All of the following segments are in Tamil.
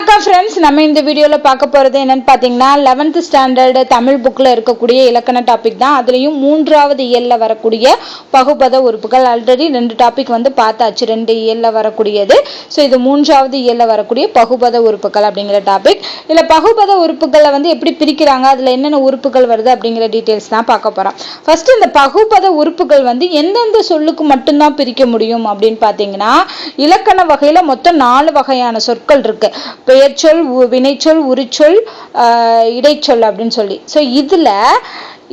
வணக்கம் ஃப்ரெண்ட்ஸ் நம்ம இந்த வீடியோவில் பார்க்க போகிறது என்னென்னு பார்த்தீங்கன்னா லெவன்த்து ஸ்டாண்டர்டு தமிழ் புக்கில் இருக்கக்கூடிய இலக்கண டாபிக் தான். அதுலேயும் மூன்றாவது இயலில் வரக்கூடிய பகுபத உறுப்புகள். ஆல்ரெடி ரெண்டு டாபிக் வந்து பார்த்தாச்சு. ரெண்டு இயலில் வரக்கூடியது. ஸோ இது மூன்றாவது இயலில் வரக்கூடிய பகுபத உறுப்புகள் அப்படிங்கிற டாபிக் இதில் பகுபத உறுப்புகளை வந்து எப்படி பிரிக்கிறாங்க? அதில் என்னென்ன உறுப்புகள் வருது அப்படிங்கிற டீட்டெயில்ஸ் தான் பார்க்க போகிறோம் ஃபஸ்ட்டு இந்த பகுபத உறுப்புகள் வந்து எந்தெந்த சொல்லுக்கு மட்டும்தான் பிரிக்க முடியும் அப்படின்னு பார்த்தீங்கன்னா இலக்கண வகையில் மொத்தம் நாலு வகையான சொற்கள் இருக்குது பெயர்ச்சொல் உ- வினைச்சொல் உரிச்சொல் இடைச்சொல் அப்படின்னு சொல்லி. ஸோ இதில்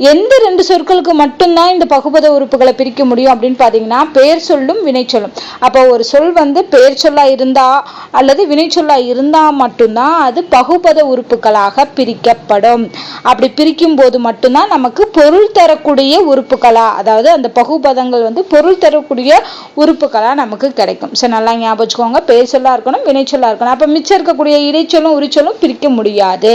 எந்த ரெண்டு சொற்களுக்கு மட்டும்தான் இந்த பகுபத உறுப்புகளை பிரிக்க முடியும் அப்படின்னு பார்த்தீங்கன்னா பெயர் சொல்லும் வினைச்சொல்லும் அப்போ ஒரு சொல் வந்து பெயர் சொல்லாக இருந்தா அல்லது வினைச்சொல்லாக இருந்தால் மட்டும்தான் அது பகுபத உறுப்புகளாக பிரிக்கப்படும். அப்படி பிரிக்கும் போது மட்டும்தான் நமக்கு பொருள் தரக்கூடிய உறுப்புகளா அதாவது அந்த பகுபதங்கள் வந்து பொருள் தரக்கூடிய உறுப்புகளா நமக்கு கிடைக்கும். சரி நல்லா ஞாபகம் வச்சுக்கோங்க. பெயர் சொல்லா இருக்கணும் வினைச்சொல்லா இருக்கணும். அப்ப மிச்சம் இருக்கக்கூடிய இடைச்சொல்லும் உரிச்சொல்லும் பிரிக்க முடியாது.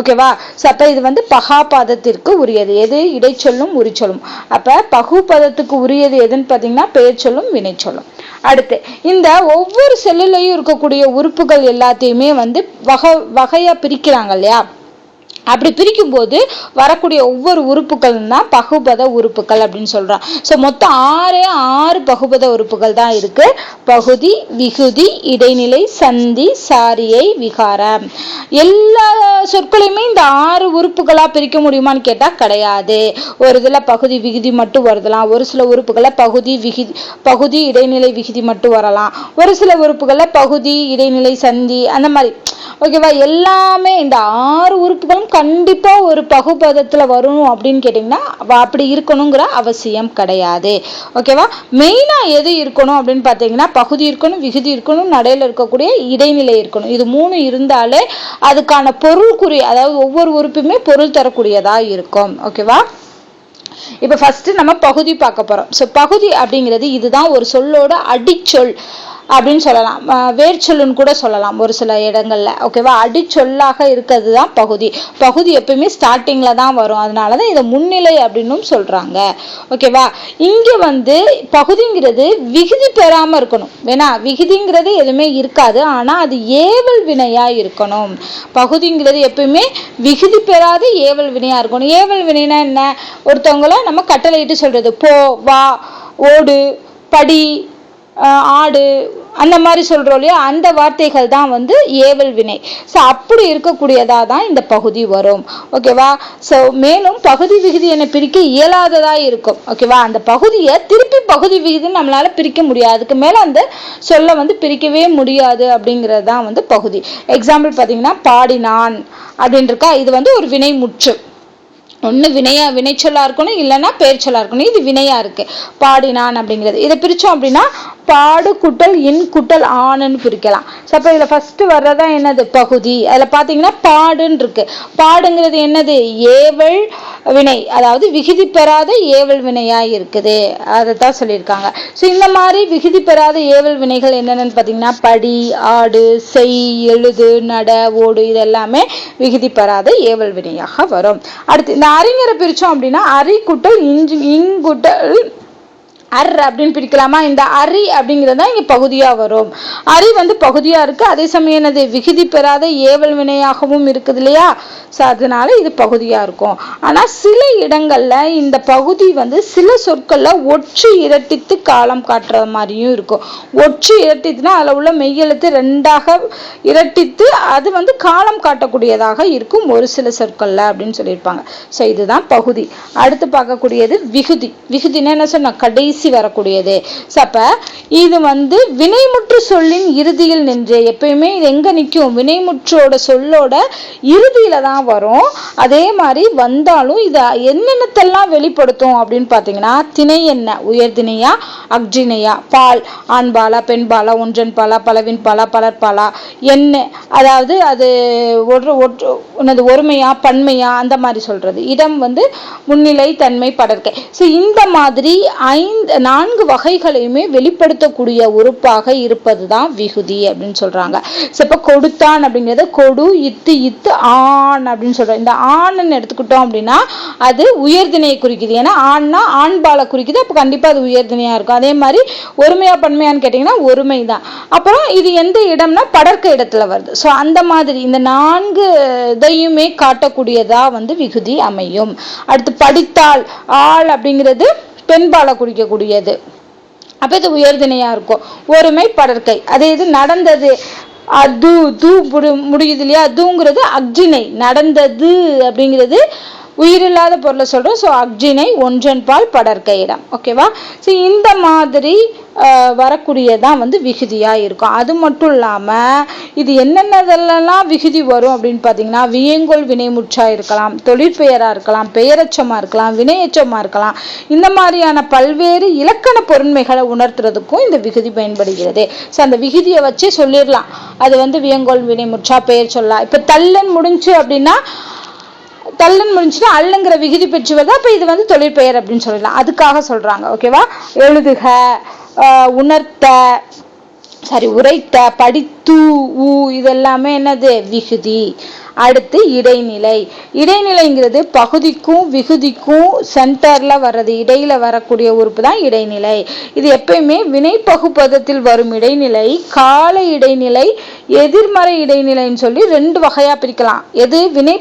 ஓகேவா ஸோ அப்ப இது வந்து பகாபாதத்திற்கு உரியது. எது? இடைச்சொல்லும் உரிச்சொல்லும். அப்ப பகுபதத்துக்கு உரியது எதுன்னு பார்த்தீங்கன்னா பெயர் சொல்லும் வினைச்சொல்லும். அடுத்து இந்த ஒவ்வொரு செல்லுலையும் இருக்கக்கூடிய உறுப்புகள் எல்லாத்தையுமே வந்து வகை வகையா பிரிக்கிறாங்க இல்லையா? அப்படி பிரிக்கும் போது வரக்கூடிய ஒவ்வொரு உறுப்புகள் தான் பகுபத உறுப்புகள் அப்படின்னு சொல்றோம் ஸோ மொத்தம் ஆறே ஆறு பகுபத உறுப்புகள் தான் இருக்கு. பகுதி விகுதி இடைநிலை சந்தி சாரியை விகாரம். எல்லா சொற்களையுமே இந்த ஆறு உறுப்புகளா பிரிக்க முடியுமான்னு கேட்டா கிடையாது. ஒரு இதுல பகுதி விகுதி மட்டும் வருதலாம். ஒரு சில உறுப்புகளை பகுதி விகுதி பகுதி இடைநிலை விகுதி மட்டும் வரலாம். ஒரு சில உறுப்புகளை பகுதி இடைநிலை சந்தி அந்த மாதிரி. ஓகேவா? எல்லாமே இந்த ஆறு உறுப்புகளும் கண்டிப்பாக ஒரு பகுபதத்தில் வரும் அப்படின்னு கேட்டிங்கன்னா அப்படி இருக்கணுங்கிற அவசியம் கிடையாது. ஓகேவா மெயினாக எது இருக்கணும் அப்படின்னு பார்த்தீங்கன்னா பகுதி இருக்கணும் விகுதி இருக்கணும் நடையில் இருக்கக்கூடிய இடைநிலை இருக்கணும். இது மூணு இருந்தாலே அதுக்கான பொருள் குறி அதாவது ஒவ்வொரு உறுப்புமே பொருள் தரக்கூடியதாக இருக்கும். ஓகேவா இப்போ ஃபஸ்ட்டு நம்ம பகுதி பார்க்க போகிறோம் ஸோ பகுதி அப்படிங்கிறது இதுதான் ஒரு சொல்லோட அடிச்சொல். அப்படின்னு சொல்லலாம். வேர்ச்சொல்லுன்னு கூட சொல்லலாம் ஒரு சில இடங்களில். ஓகேவா அடிச்சொல்லாக இருக்கிறது தான் பகுதி. பகுதி எப்பயுமே ஸ்டார்டிங்கில் தான் வரும். அதனால தான் இதை முன்னிலை அப்படின்னும் சொல்கிறாங்க ஓகேவா இங்கே வந்து பகுதிங்கிறது விகுதி பெறாமல் இருக்கணும். வேணா விகுதிங்கிறது எதுவுமே இருக்காது. ஆனால் அது ஏவல் வினையாக இருக்கணும். பகுதிங்கிறது எப்பயுமே விகுதி பெறாத ஏவல் வினையாக இருக்கணும். ஏவல் வினைனா என்ன? ஒருத்தவங்கள நம்ம கட்டளையிட்டு சொல்கிறது போ வா ஓடு படி ஆடு அந்த மாதிரி சொல்றோம் இல்லையா? அந்த வார்த்தைகள் தான் வந்து ஏவல் வினை. ஸோ அப்படி இருக்கக்கூடியதா தான் இந்த பகுதி வரும். ஓகேவா ஸோ மேலும் பகுதி விகுதி என பிரிக்க இயலாததா இருக்கும். ஓகேவா அந்த பகுதியை திருப்பி பகுதி விகுதின்னு நம்மளால பிரிக்க முடியாது. அதுக்கு மேலே அந்த சொல்ல வந்து பிரிக்கவே முடியாது அப்படிங்கிறது தான் வந்து பகுதி. எக்ஸாம்பிள் பார்த்தீங்கன்னா பாடினான் அப்படின்னு இது வந்து ஒரு வினை முற்று. ஒன்று வினையா வினைச்சொல்லாக இருக்கணும் இல்லைன்னா பெயர் இருக்கணும். இது வினையா இருக்கு. பாடினான் அப்படிங்கிறது. இதை பிரித்தோம் அப்படின்னா பாடு குட்டல் இன் குட்டல் ஆணுன்னு பிரிக்கலாம். ஸோ அப்போ இதில் ஃபஸ்ட்டு வர்றதா என்னது? பகுதி. அதில் பார்த்தீங்கன்னா பாடுன்னு இருக்கு பாடுங்கிறது என்னது? ஏவல் வினை. அதாவது விகுதி பெறாத ஏவல் வினையாக இருக்குது. அதை தான் சொல்லியிருக்காங்க. ஸோ இந்த மாதிரி விகுதி பெறாத ஏவல் வினைகள் என்னென்னு பார்த்தீங்கன்னா படி ஆடு செய் எழுது நட ஓடு இதெல்லாமே விகுதி பெறாத ஏவல் வினையாக வரும். அடுத்து இந்த அறிஞரை பிரித்தோம் அப்படின்னா அரி குட்டல் இஞ்சு இங்குட்டல் அர் அப்படின்னு பிரிக்கலாமா? இந்த அரி அப்படிங்கிறது தான் இங்கே பகுதியா வரும். அரி வந்து பகுதியா இருக்கு. அதே சமயம் என்னது? விகுதி பெறாத ஏவல் வினையாகவும் இருக்குது இல்லையா? ஸோ அதனால இது பகுதியா இருக்கும். ஆனா சில இடங்கள்ல இந்த பகுதி வந்து சில சொற்கள்ல ஒற்று இரட்டித்து காலம் காட்டுற மாதிரியும் இருக்கும். ஒற்று இரட்டித்துனா அதுல உள்ள மெய்யெழுத்து ரெண்டாக இரட்டித்து அது வந்து காலம் காட்டக்கூடியதாக இருக்கும் ஒரு சில சொற்கள்ல அப்படின்னு சொல்லியிருப்பாங்க. ஸோ இதுதான் பகுதி. அடுத்து பார்க்கக்கூடியது விகுதி. விகுதினா என்ன சொன்னால் கடைசி வரக்கூடியது. ஸோ அப்ப இது வந்து வினைமுற்று சொல்லின் இறுதியில் நின்று எப்பயுமே இது எங்க நிற்கும் வினைமுற்றோட சொல்லோட இறுதியில தான் வரும். அதே மாதிரி வந்தாலும் இதை என்னென்னத்தெல்லாம் வெளிப்படுத்தும் அப்படின்னு பார்த்தீங்கன்னா திணை என்ன உயர்திணையா அக்ஜினையா பால் ஆண்பாலா பெண்பாலா ஒன்றன் பாலா பலவின் பாலா பலர்பாலா என்ன அதாவது அது ஒரு ஒற்று ஒருமையா பன்மையா அந்த மாதிரி சொல்றது. இடம் வந்து முன்னிலை தன்மை படற்கை. ஸோ இந்த மாதிரி ஐந்து நான்கு வகைகளையுமே வெளிப்படுத்தக்கூடிய உறுப்பாக இருப்பது தான் விகுதி அப்படின்னு சொல்றாங்க. ஸோ இப்போ கொடுத்தான் அப்படிங்கிறது கொடு இத்து இத்து ஆண் அப்படின்னு சொல்றோம். இந்த ஆண்னு எடுத்துக்கிட்டோம் அப்படின்னா அது உயர்தினையை குறிக்குது. ஏன்னா ஆண்னா ஆண்பாலை குறிக்குது அப்போ கண்டிப்பாக அது உயர்தினையாக இருக்கும். அதே மாதிரி ஒருமையா பன்மையான்னு கேட்டிங்கன்னா ஒருமை தான் அப்புறம் இது எந்த இடம்னா படர்க்க இடத்துல வருது. ஸோ அந்த மாதிரி இந்த நான்கு இதையுமே காட்டக்கூடியதா வந்து விகுதி அமையும். அடுத்து படித்தால் ஆள் அப்படிங்கிறது பெண்பாலை குறிக்கக்கூடியது அப்போ இது உயர்திணையா இருக்கும். ஒருமை படற்கை அதே இது நடந்தது. அது தூ முடியுது இல்லையா? அதுங்கிறது அக்ஜினை. நடந்தது அப்படிங்கிறது உயிரில்லாத பொருளை சொல்கிறோம் ஸோ அக்ஜினை ஒன்றன் பால் இடம். ஓகேவா ஸோ இந்த மாதிரி வரக்கூடியதான் வந்து விகுதியாக இருக்கும். அது மட்டும் இல்லாமல் இது என்னென்னதெல்லாம் விகுதி வரும் அப்படின்னு பார்த்தீங்கன்னா வியங்கோல் வினைமுற்றாக இருக்கலாம் தொழிற்பெயராக இருக்கலாம் பெயரச்சமாக இருக்கலாம் வினையச்சமாக இருக்கலாம். இந்த மாதிரியான பல்வேறு இலக்கண பொருண்மைகளை உணர்த்துறதுக்கும் இந்த விகுதி பயன்படுகிறது. ஸோ அந்த விகுதியை வச்சு சொல்லிடலாம். அது வந்து வியங்கோல் வினைமுற்றா பெயர் சொல்லலாம் இப்போ தள்ளன் முடிஞ்சு அப்படின்னா தள்ளன் முடிஞ்சுன்னா அல்லுங்கிற விகுதி பெற்று வருது அப்ப இது வந்து தொழிற்பெயர் அப்படின்னு சொல்லலாம் அதுக்காக சொல்றாங்க ஓகேவா எழுதுக ஆஹ் உணர்த்த சாரி உரைத்த படித்து ஊ இதெல்லாமே என்னது? விகுதி. அடுத்து இடைநிலை. இடைநிலைங்கிறது பகுதிக்கும் விகுதிக்கும் சென்டரில் வர்றது இடையில் வரக்கூடிய உறுப்பு தான் இடைநிலை. இது எப்பயுமே வினை பகுப்பதத்தில் வரும் இடைநிலை கால இடைநிலை எதிர்மறை இடைநிலைன்னு சொல்லி ரெண்டு வகையாக பிரிக்கலாம். எது வினை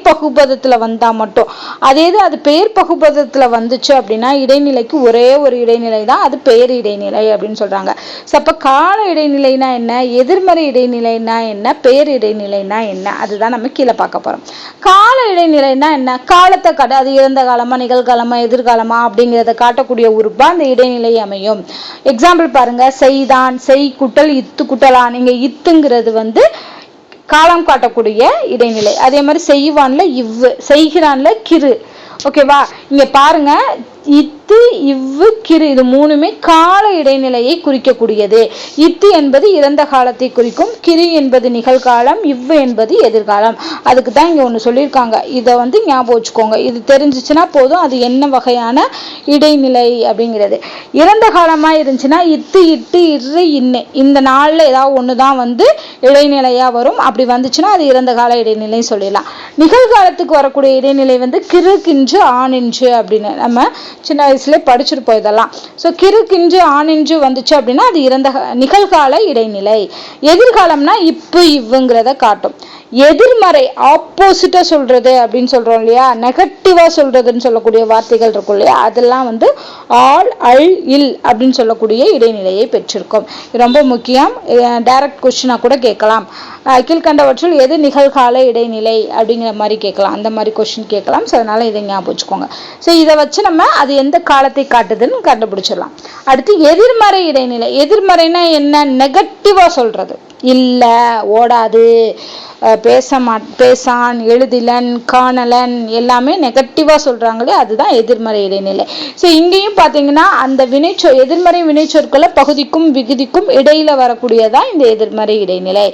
வந்தால் மட்டும். அதே இது அது பெயர் பகுப்பதத்தில் வந்துச்சு அப்படின்னா இடைநிலைக்கு ஒரே ஒரு இடைநிலை தான் அது பெயர் இடைநிலை அப்படின்னு சொல்கிறாங்க ஸோ அப்போ கால இடைநிலைனா என்ன எதிர்மறை இடைநிலைனா என்ன பெயர் இடைநிலைனா என்ன அதுதான் நம்ம கீழே பார்க்க போகிறோம் கால இடைநிலைனா என்ன? காலத்தை காட்ட அது இறந்த காலமா நிகழ்காலமா எதிர்காலமா அப்படிங்கிறத காட்டக்கூடிய உறுப்பா அந்த இடைநிலை அமையும். எக்ஸாம்பிள் பாருங்க செய்தான் செய் குட்டல் இத்து குட்டலான் இங்க இத்துங்கிறது வந்து காலம் காட்டக்கூடிய இடைநிலை. அதே மாதிரி செய்வான்ல இவ்வு செய்கிறான்ல கிரு. ஓகேவா இங்க பாருங்க இத்து இவ்வு கிரு இது மூணுமே கால இடைநிலையை குறிக்கக்கூடியது. இத்து என்பது இறந்த காலத்தை குறிக்கும் கிரு என்பது நிகழ்காலம் இவ்வு என்பது எதிர்காலம். அதுக்கு தான் இங்க ஒன்று சொல்லியிருக்காங்க. இதை வந்து ஞாபகம் வச்சுக்கோங்க. இது தெரிஞ்சுச்சுன்னா போதும் அது என்ன வகையான இடைநிலை அப்படிங்கிறது. இறந்த காலமா இருந்துச்சுன்னா இத்து இட்டு இரு இன்னு. இந்த நாளில் ஏதாவது ஒன்று தான் வந்து இடைநிலையாக வரும். அப்படி வந்துச்சுன்னா அது இறந்த கால இடைநிலைன்னு சொல்லிடலாம். நிகழ்காலத்துக்கு வரக்கூடிய இடைநிலை வந்து கிறு ஆணின்று அப்படின்னு நம்ம சின்ன வயசுலேயே படிச்சிருப்போம் இதெல்லாம் ஸோ கிறு கிஞ்சு ஆணின்று வந்துச்சு அப்படின்னா அது இறந்த நிகழ்கால இடைநிலை. எதிர்காலம்னா இப்போ இவ்வுங்கிறத காட்டும். எதிர்மறை ஆப்போசிட்டா சொல்றது அப்படின்னு சொல்றோம் இல்லையா? நெகட்டிவா சொல்றதுன்னு சொல்லக்கூடிய வார்த்தைகள் இருக்கும் இல்லையா? அதெல்லாம் வந்து ஆல் அல் இல் அப்படின்னு சொல்லக்கூடிய இடைநிலையை பெற்றிருக்கும். ரொம்ப முக்கியம். டைரக்ட் கொஸ்டினா கூட கேட்கலாம். கீழ்கண்டவற்றில் எது நிகழ்கால இடைநிலை அப்படிங்கிற மாதிரி கேட்கலாம். அந்த மாதிரி கொஸ்டின் கேட்கலாம். ஸோ அதனால இதை ஞாபகம் வச்சுக்கோங்க. ஸோ இதை வச்சு நம்ம அது எந்த காலத்தை காட்டுதுன்னு கண்டுபிடிச்சிடலாம். அடுத்து எதிர்மறை இடைநிலை. எதிர்மறைனா என்ன? நெகட்டிவா சொல்றது. இல்ல ஓடாது. பேச மா பேசான் எழுதிலன் காணலன் எல்லாமே நெகட்டிவாக சொல்கிறாங்களே அதுதான் எதிர்மறை இடைநிலை. ஸோ இங்கேயும் பார்த்தீங்கன்னா அந்த வினைச்சொ எதிர்மறை வினைச்சொற்களை பகுதிக்கும் விகுதிக்கும் இடையில் வரக்கூடியதான் இந்த எதிர்மறை இடைநிலை.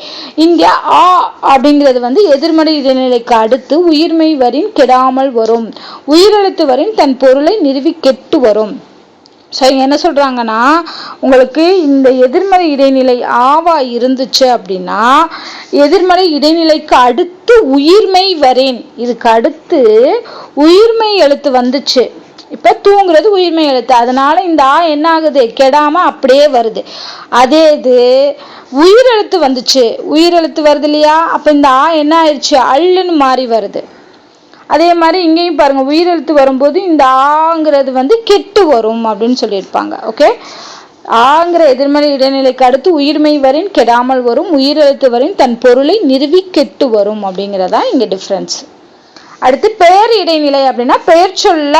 இங்கே ஆ அப்படிங்கிறது வந்து எதிர்மறை இடைநிலைக்கு அடுத்து உயிர்மை வரின் கெடாமல் வரும். உயிரெழுத்து வரின் தன் பொருளை நிறுவி கெட்டு வரும். ஸோ என்ன சொல்கிறாங்கன்னா உங்களுக்கு இந்த எதிர்மறை இடைநிலை ஆவா இருந்துச்சு அப்படின்னா எதிர்மறை இடைநிலைக்கு அடுத்து உயிர்மை வரேன். இதுக்கு அடுத்து உயிர்மை எழுத்து வந்துச்சு. இப்போ தூங்குறது உயிர்மை எழுத்து. அதனால இந்த ஆ என்ன ஆகுது? கெடாமல் அப்படியே வருது. அதே இது உயிரெழுத்து வந்துச்சு. உயிரெழுத்து வருது இல்லையா? அப்போ இந்த ஆ என்ன ஆயிடுச்சு அள்ளுன்னு மாறி வருது. அதே மாதிரி இங்கேயும் பாருங்க உயிரெழுத்து வரும்போது இந்த ஆங்கிறது வந்து கெட்டு வரும் அப்படின்னு சொல்லியிருப்பாங்க ஓகே ஆங்கிற எதிர்மறை இடைநிலைக்கு அடுத்து உயிர்மை வரின் கெடாமல் வரும் உயிரெழுத்து வரின் தன் பொருளை நிறுவி கெட்டு வரும் அப்படிங்கிறதா இங்க டிஃப்ரென்ஸ் அடுத்து பெயர் இடைநிலை அப்படின்னா பெயர் சொல்ல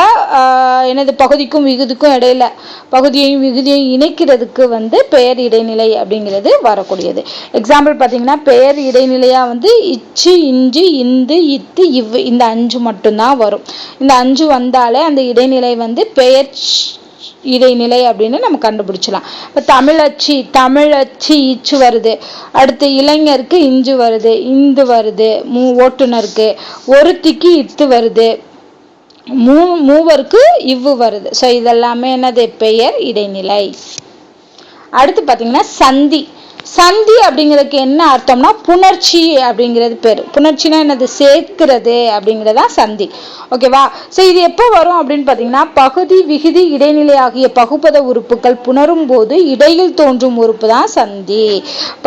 எனது பகுதிக்கும் விகுதிக்கும் இடையில பகுதியையும் விகுதியையும் இணைக்கிறதுக்கு வந்து பெயர் இடைநிலை அப்படிங்கிறது வரக்கூடியது. எக்ஸாம்பிள் பார்த்தீங்கன்னா பெயர் இடைநிலையாக வந்து இச்சு இஞ்சு இந்து இத்து இவ் இந்த அஞ்சு மட்டும்தான் வரும். இந்த அஞ்சு வந்தாலே அந்த இடைநிலை வந்து பெயர் இடைநிலை அப்படின்னு நம்ம கண்டுபிடிச்சலாம் இப்போ தமிழச்சி தமிழச்சி இச்சு வருது. அடுத்து இளைஞருக்கு இஞ்சு வருது இந்து வருது மூ ஓட்டுநருக்கு. ஒருத்திக்கு இத்து வருது மூ மூவருக்கு இவ்வு வருது. ஸோ இதெல்லாமே என்னது? பெயர் இடைநிலை. அடுத்து பார்த்தீங்கன்னா சந்தி. சந்தி அப்படிங்கிறதுக்கு என்ன அர்த்தம்னா புணர்ச்சி அப்படிங்கிறது பேர். புணர்ச்சினா என்னது? சேர்க்கிறது அப்படிங்கிறதா சந்தி. ஓகேவா ஸோ இது எப்போ வரும் அப்படின்னு பார்த்தீங்கன்னா பகுதி விகுதி இடைநிலை ஆகிய பகுப்பத உறுப்புகள் புணரும் போது இடையில் தோன்றும் உறுப்பு தான் சந்தி.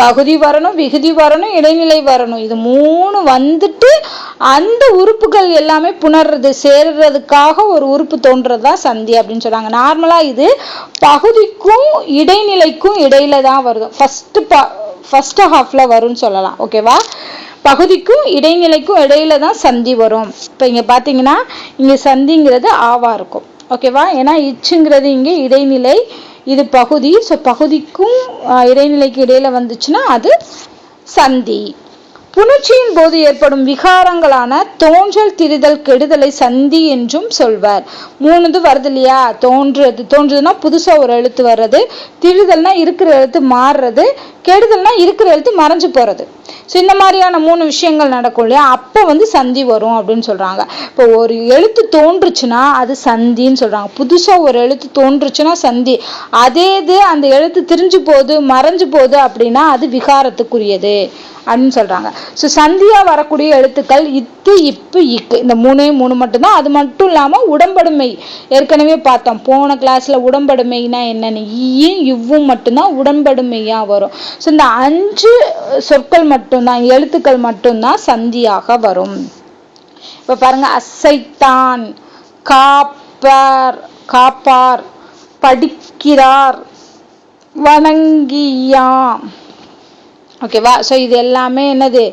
பகுதி வரணும் விகுதி வரணும் இடைநிலை வரணும். இது மூணு வந்துட்டு அந்த உறுப்புகள் எல்லாமே புணர்றது சேர்றதுக்காக ஒரு உறுப்பு தோன்றது தான் சந்தி அப்படின்னு சொல்றாங்க நார்மலாக இது பகுதிக்கும் இடைநிலைக்கும் இடையில தான் வருது. ஃபர்ஸ்ட் ப ஃபர்ஸ்ட் ஹாஃப்ல வரும்னு சொல்லலாம். ஓகேவா பகுதிக்கும் இடைநிலைக்கும் இடையில தான் சந்தி வரும். இப்போ இங்கே பார்த்தீங்கன்னா இங்கே சந்திங்கிறது ஆவா இருக்கும். ஓகேவா ஏன்னா இச்சுங்கிறது இங்கே இடைநிலை இது பகுதி. ஸோ பகுதிக்கும் இடைநிலைக்கு இடையில வந்துச்சுன்னா அது சந்தி. புணர்ச்சியின் போது ஏற்படும் விகாரங்களான தோன்றல் திரிதல் கெடுதலை சந்தி என்றும் சொல்வார். மூணுது வருது இல்லையா? தோன்றுறது தோன்றுதுன்னா புதுசாக ஒரு எழுத்து வர்றது. திரிதல்னா இருக்கிற எழுத்து மாறுறது. கெடுதல்னா இருக்கிற எழுத்து மறைஞ்சு போகிறது ஸோ இந்த மாதிரியான மூணு விஷயங்கள் நடக்கும் இல்லையா? அப்போ வந்து சந்தி வரும் அப்படின்னு சொல்கிறாங்க இப்போ ஒரு எழுத்து தோன்றுச்சுன்னா அது சந்தின்னு சொல்கிறாங்க புதுசாக ஒரு எழுத்து தோன்றுச்சுன்னா சந்தி. அதே இது அந்த எழுத்து திரிஞ்சு போகுது மறைஞ்சு போகுது அப்படின்னா அது விகாரத்துக்குரியது அப்படின்னு சொல்கிறாங்க ஸோ சந்தியாக வரக்கூடிய எழுத்துக்கள் இத்து இப்பு இக்கு. இந்த மூணே மூணு மட்டும்தான். அது மட்டும் இல்லாமல் உடம்படுமை. ஏற்கனவே பார்த்தோம். போன கிளாஸில் உடம்படுமைனா என்னென்னு? ஈயும் இவ்வும் மட்டும்தான் உடம்படுமையாக வரும். ஸோ இந்த அஞ்சு சொற்கள் மட்டும் மட்டும்தான் எழுத்துக்கள் மட்டும்தான் சந்தியாக வரும். இப்ப பாருங்க அசைத்தான் காப்பார் காப்பார் படிக்கிறார் வணங்கியாம் ஓகேவா ஸோ இது எல்லாமே என்னது?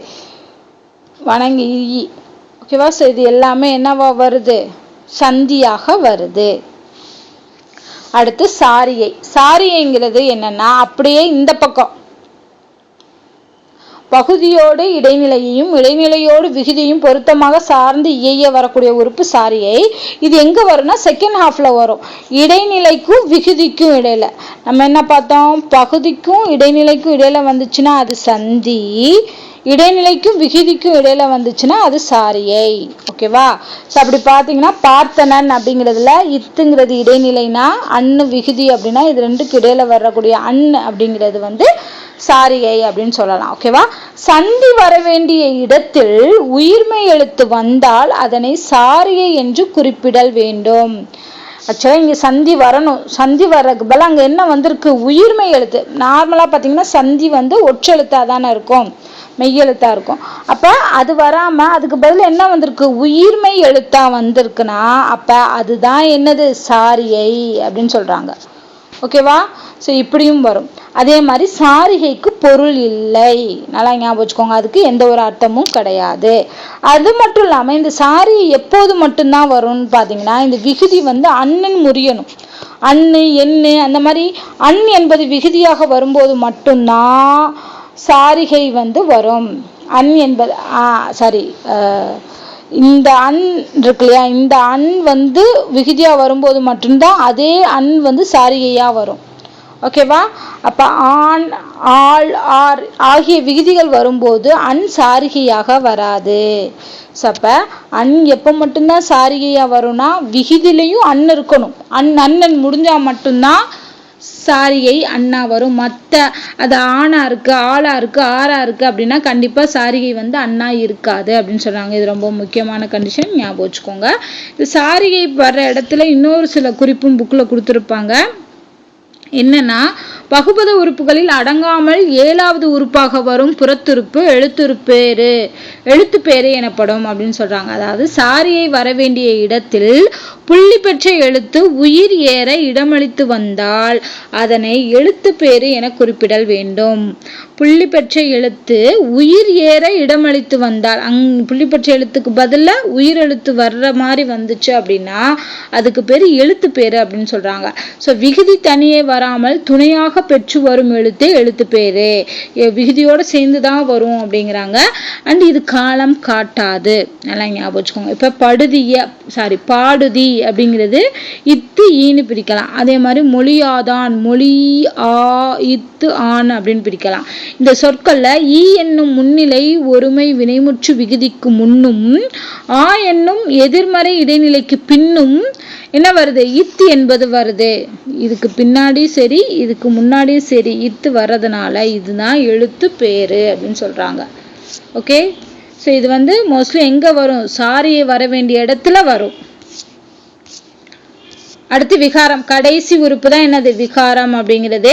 வணங்கி ஓகேவா ஸோ இது எல்லாமே என்னவா வருது? சந்தியாக வருது. அடுத்து சாரியை. சாரியைங்கிறது என்னன்னா அப்படியே இந்த பக்கம். பகுதியோடு இடைநிலையையும் இடைநிலையோடு விகுதியும் பொருத்தமாக சார்ந்து இயைய வரக்கூடிய உறுப்பு சாரியை. இது எங்கே வரும்னா செகண்ட் ஹாஃபில் வரும். இடைநிலைக்கும் விகுதிக்கும் இடையில. நம்ம என்ன பார்த்தோம்? பகுதிக்கும் இடைநிலைக்கும் இடையில வந்துச்சுன்னா அது சந்தி. இடைநிலைக்கும் விகுதிக்கும் இடையில வந்துச்சுன்னா அது சாரியை. ஓகேவா ஸோ அப்படி பார்த்தீங்கன்னா பார்த்தனன் அப்படிங்கிறதுல இத்துங்கிறது இடைநிலைனா அன்னு விகுதி அப்படின்னா இது ரெண்டுக்கு இடையில வரக்கூடிய அன் அப்படிங்கிறது வந்து சாரியை அப்படின்னு சொல்லலாம் ஓகேவா சந்தி வர வேண்டிய இடத்தில் உயிர்மை எழுத்து வந்தால் அதனை சாரியை என்று குறிப்பிடல் வேண்டும். ஆக்சுவலாக இங்கே சந்தி வரணும். சந்தி வர்றதுக்கு பதில் அங்கே என்ன வந்திருக்கு? உயிர்மை எழுத்து. நார்மலாக பார்த்தீங்கன்னா சந்தி வந்து ஒற்றெழுத்தாக தானே இருக்கும். மெய்யெழுத்தா இருக்கும். அப்ப அது வராம அதுக்கு பதில் என்ன வந்திருக்கு? உயிர்மை எழுத்தா வந்திருக்குன்னா அப்ப அதுதான் என்னது? சாரியை அப்படின்னு சொல்றாங்க. ஓகேவா ஸோ இப்படியும் வரும். அதே மாதிரி சாரிகைக்கு பொருள் இல்லை. நல்லா ஞாபகம் வச்சுக்கோங்க. அதுக்கு எந்த ஒரு அர்த்தமும் கிடையாது. அது மட்டும் இல்லாமல் இந்த சாரி எப்போது மட்டும்தான் வரும்னு பார்த்தீங்கன்னா இந்த விகுதி வந்து அண்ணன் முறியணும். அண்ணு எண்ணு அந்த மாதிரி அண் என்பது விகுதியாக வரும்போது மட்டும்தான் சாரிகை வந்து வரும். அண் என்பது சாரி இந்த அன் இருக்கு இல்லையா? இந்த அன் வந்து விகுதியாக வரும்போது மட்டும்தான் அதே அன் வந்து சாரிகையாக வரும். ஓகேவா? அப்போ ஆண் ஆள் ஆர் ஆகிய விகுதிகள் வரும்போது அன் சாரிகையாக வராது. அப்ப அன் எப்போ மட்டும்தான் சாரிகையாக வரும்னா விகுதிலையும் அன் இருக்கணும். அன் அண்ணன் முடிஞ்சால் மட்டும்தான் சாரிகை அண்ணா வரும். மற்ற அது ஆணா இருக்கு ஆளா இருக்கு ஆறா இருக்கு அப்படின்னா கண்டிப்பா சாரிகை வந்து அண்ணா இருக்காது அப்படின்னு சொல்றாங்க. இது ரொம்ப முக்கியமான கண்டிஷன் ஞாபகம் வச்சுக்கோங்க. இது சாரிகை வர்ற இடத்துல இன்னொரு சில குறிப்பும் புக்கில் கொடுத்துருப்பாங்க. என்னன்னா பகுபத உறுப்புகளில் அடங்காமல் ஏழாவது உறுப்பாக வரும் புறத்துறுப்பு எழுத்துருப்பேறு எழுத்துப்பேறு எனப்படும் அப்படின்னு சொல்றாங்க. அதாவது சாரியை வர வேண்டிய இடத்தில் புள்ளி பெற்ற எழுத்து உயிர் ஏற இடமளித்து வந்தால் அதனை எழுத்து பேறு என குறிப்பிடல் வேண்டும். புள்ளி பெற்ற எழுத்து உயிர் ஏற இடமளித்து வந்தால் அங் புள்ளி பெற்ற எழுத்துக்கு பதிலாக உயிர் எழுத்து வர்ற மாதிரி வந்துச்சு அப்படின்னா அதுக்கு பேர் எழுத்து பேர் அப்படின்னு சொல்கிறாங்க ஸோ விகுதி தனியே வராமல் துணையாக பெற்று வரும் எழுத்து எழுத்து பேர் விகுதியோடு சேர்ந்து தான் வரும் அப்படிங்கிறாங்க. அண்ட் இது காலம் காட்டாது. நல்லா ஞாபகம் வச்சுக்கோங்க. இப்போ படுதிய சாரி பாடுதி அப்படிங்கிறது இத்து ஈன்னு பிரிக்கலாம். அதே மாதிரி மொழியாதான் மொழி ஆ இத்து ஆன் அப்படின்னு பிரிக்கலாம். இந்த சொற்கள்ல ஈ என்னும் முன்னிலை ஒருமை வினைமுற்று விகுதிக்கு முன்னும் ஆ என்னும் எதிர்மறை இடைநிலைக்கு பின்னும் என்ன வருது? இத்து என்பது வருது. இதுக்கு பின்னாடி சரி இதுக்கு முன்னாடியும் சரி இத்து வர்றதுனால இதுதான் எழுத்து பேரு அப்படின்னு சொல்றாங்க. ஓகே ஸோ இது வந்து மோஸ்ட்லி எங்க வரும்? சாரி வர வேண்டிய இடத்துல வரும். அடுத்து விகாரம். கடைசி உறுப்பு தான் என்னது? விகாரம் அப்படிங்கிறது.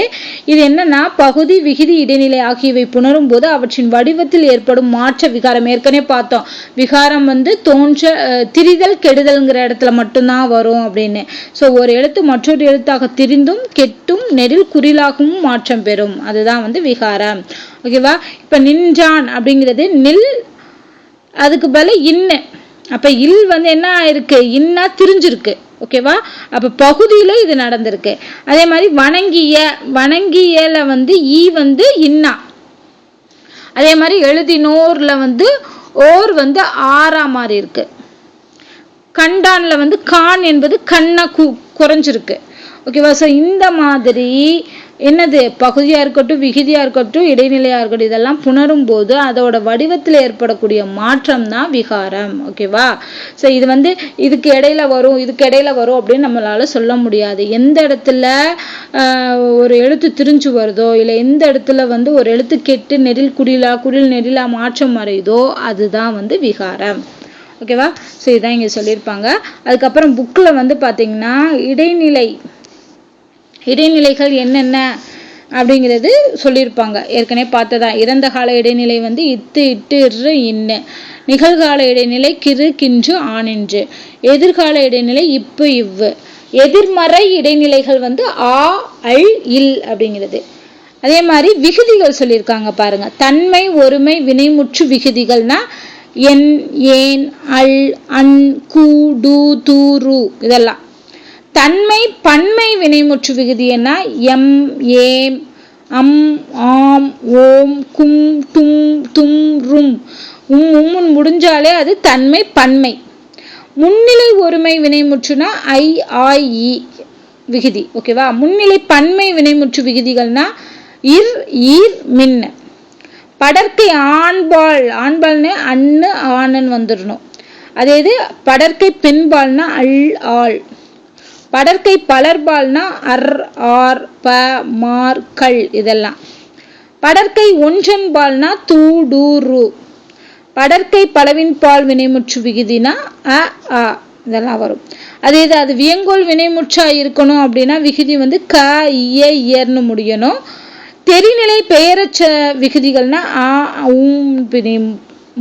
இது என்னன்னா பகுதி விகுதி இடைநிலை ஆகியவை புணரும் போது அவற்றின் வடிவத்தில் ஏற்படும் மாற்ற விகாரம். ஏற்கனவே பார்த்தோம். விகாரம் வந்து தோன்ற திரிதல் கெடுதல்ங்கிற இடத்துல மட்டும்தான் வரும் அப்படின்னு. ஸோ ஒரு எழுத்து மற்றொரு எழுத்தாக திரிந்தும் கெட்டும் நெடில் குறிலாகவும் மாற்றம் பெறும். அதுதான் வந்து விகாரம். ஓகேவா இப்போ நின்றான் அப்படிங்கிறது நில் அதுக்கு பதில் இன்னு. அப்போ இல் வந்து என்ன ஆயிருக்கு? இன்னா திரிஞ்சிருக்கு. ஓகேவா? அப்போ பகுதியில் இது நடந்திருக்கு. அதே மாதிரி வணங்கிய வணங்கியல வந்து ஈ வந்து இன்னா. அதே மாதிரி எழுதினோர்ல வந்து ஓர் வந்து ஆறா மாதிரி இருக்கு. கண்டான்ல வந்து கான் என்பது கண்ணை கு குறைஞ்சிருக்கு. ஓகேவா? ஸோ இந்த மாதிரி என்னது பகுதியா இருக்கட்டும் விகுதியாக இருக்கட்டும் இடைநிலையா இருக்கட்டும் இதெல்லாம் புணரும் போது அதோட வடிவத்தில் ஏற்படக்கூடிய மாற்றம் தான் விகாரம் ஓகேவா ஸோ இது வந்து இதுக்கு இடையில வரும் இதுக்கு இடையில வரும் அப்படின்னு நம்மளால சொல்ல முடியாது. எந்த இடத்துல ஆஹ், ஒரு எழுத்து திரிஞ்சு வருதோ இல்லை எந்த இடத்துல வந்து ஒரு எழுத்து கெட்டு நெடில் குடிலா குடில் நெடிலா மாற்றம் அடையுதோ அதுதான் வந்து விகாரம். ஓகேவா ஸோ இதான் இங்கே சொல்லியிருப்பாங்க. அதுக்கப்புறம் புக்கில் வந்து பார்த்தீங்கன்னா இடைநிலை இடைநிலைகள் என்னென்ன அப்படிங்கிறது சொல்லியிருப்பாங்க. ஏற்கனவே பார்த்ததா இறந்த கால இடைநிலை வந்து இத்து இட்டு இரு இன்னு. நிகழ்கால இடைநிலை கிறு கின்று ஆனின்று எதிர்கால இடைநிலை இப்பு இவ்வு. எதிர்மறை இடைநிலைகள் வந்து ஆ அல் இல் அப்படிங்கிறது. அதே மாதிரி விகுதிகள் சொல்லியிருக்காங்க பாருங்க. தன்மை ஒருமை வினைமுற்று விகுதிகள்னா என் ஏன் அல் அன் கு டு தூரு ரு இதெல்லாம். தன்மை பன்மை வினைமுற்று விகுதினா என்ன? எம் ஏம் அம் ஆம் ஓம் கும் டும் தும் ரும். உம் உம்முன் முடிஞ்சாலே அது தன்மை பன்மை. முன்னிலை ஒருமை வினைமுற்றுனா ஐ ஆய் இ விகுதி. ஓகேவா முன்னிலை பன்மை வினைமுற்று விகுதிகள்னா இர் ஈர் மின். படற்கை ஆண்பால். ஆண்பால்னு அண்ணு ஆணன் வந்துடணும் அதே இது படற்கை பெண்பால்னா அல் ஆள். படற்கை பலர்பால்னா அர் ஆர் ப மார் கள் இதெல்லாம். படற்கை ஒன்றன்பால்னா தூ டூ ரு. படர்க்கை பலவின் பால் வினைமுற்று விகுதினா அ ஆ இதெல்லாம் வரும். அதே இது அது வியங்கோல் வினைமுற்றா இருக்கணும் அப்படின்னா விகுதி வந்து க இய இயர்னு முடியணும். தெரிநிலை பெயரச்ச விகுதிகள்னா ஆ ஊம்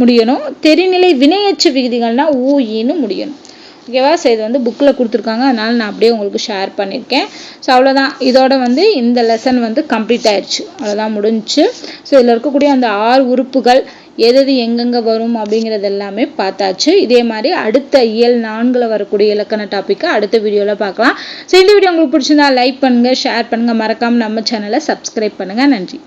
முடியணும். தெரிநிலை வினையச்ச விகுதிகள்னா ஊ ஈன்னு முடியணும். ஓகேவா ஸோ இது வந்து புக்கில் கொடுத்துருக்காங்க. அதனால் நான் அப்படியே உங்களுக்கு ஷேர் பண்ணியிருக்கேன் ஸோ அவ்வளோதான் இதோட வந்து இந்த லெசன் வந்து கம்ப்ளீட் ஆயிடுச்சு அவ்வளோதான் முடிஞ்சுச்சு. ஸோ இதில் இருக்கக்கூடிய அந்த ஆறு உறுப்புகள் எது எது எங்கெங்கே வரும் அப்படிங்கிறது எல்லாமே பார்த்தாச்சு. இதே மாதிரி அடுத்த இயல் நான்கில் வரக்கூடிய இலக்கண டாப்பிக்கை அடுத்த வீடியோவில் பார்க்கலாம். ஸோ இந்த வீடியோ உங்களுக்கு பிடிச்சிருந்தா லைக் பண்ணுங்கள் ஷேர் பண்ணுங்கள் மறக்காமல் நம்ம சேனலை சப்ஸ்கிரைப் பண்ணுங்கள் நன்றி.